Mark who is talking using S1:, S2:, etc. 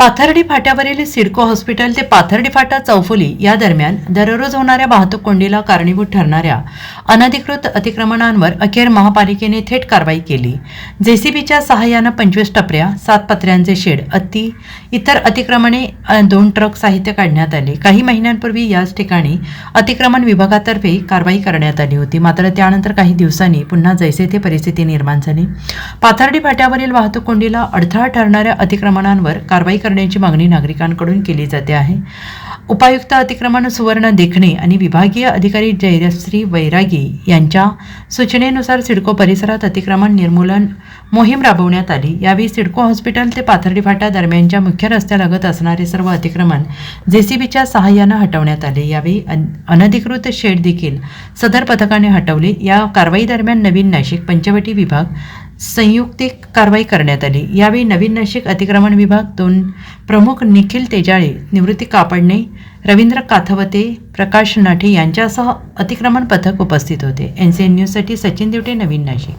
S1: Pathardi फाट्यावरील CIDCO hospital ते पाथर्डी फाटा चौफुली या दरम्यान दररोज होणाऱ्या वाहतूक कोंडीला कारणीभूत ठरणाऱ्या अनधिकृत अतिक्रमणांवर अखेर महापालिकेने थेट कारवाई केली. जेसीबीच्या सहाय्यानं पंचवीस टपऱ्या सात पत्र्यांचे शेड अति इतर अतिक्रमणे दोन ट्रक साहित्य काढण्यात आले. काही महिन्यांपूर्वी याच ठिकाणी अतिक्रमण विभागातर्फे कारवाई करण्यात आली होती. मात्र त्यानंतर काही दिवसांनी पुन्हा जैसे थे परिस्थिती निर्माण झाली. पाथर्डी फाट्यावरील वाहतूक कोंडीला अडथळा ठरणाऱ्या अतिक्रमणांवर कारवाई करण्याची मागणी नागरिकांकडून केली जाते आहे. उपायुक्त अतिक्रमण सुवर्ण देखणे आणि विभागीय अधिकारी जयश्री वैरागी यांच्या सूचनेनुसार सिडको परिसरात अतिक्रमण निर्मूलन मोहीम राबवण्यात आली. यावेळी सिडको हॉस्पिटल ते पाथर्डी फाटा दरम्यानच्या मुख्य रस्त्यालगत असणारे सर्व अतिक्रमण जेसीबीच्या सहाय्यानं हटवण्यात आले. यावेळी अनधिकृत शेड देखील सदर पथकाने हटवले. या कारवाई दरम्यान नवीन नाशिक पंचवटी विभाग संयुक्तिक कारवाई करण्यात आली. यावेळी नवीन नाशिक अतिक्रमण विभाग दोन प्रमुख निखिल तेजाळे निवृत्ती कापडणे रवींद्र काथवते प्रकाश नाठे यांच्यासह अतिक्रमण पथक उपस्थित होते. एन सी एन न्यूजसाठी सचिन देवटे नवीन नाशिक.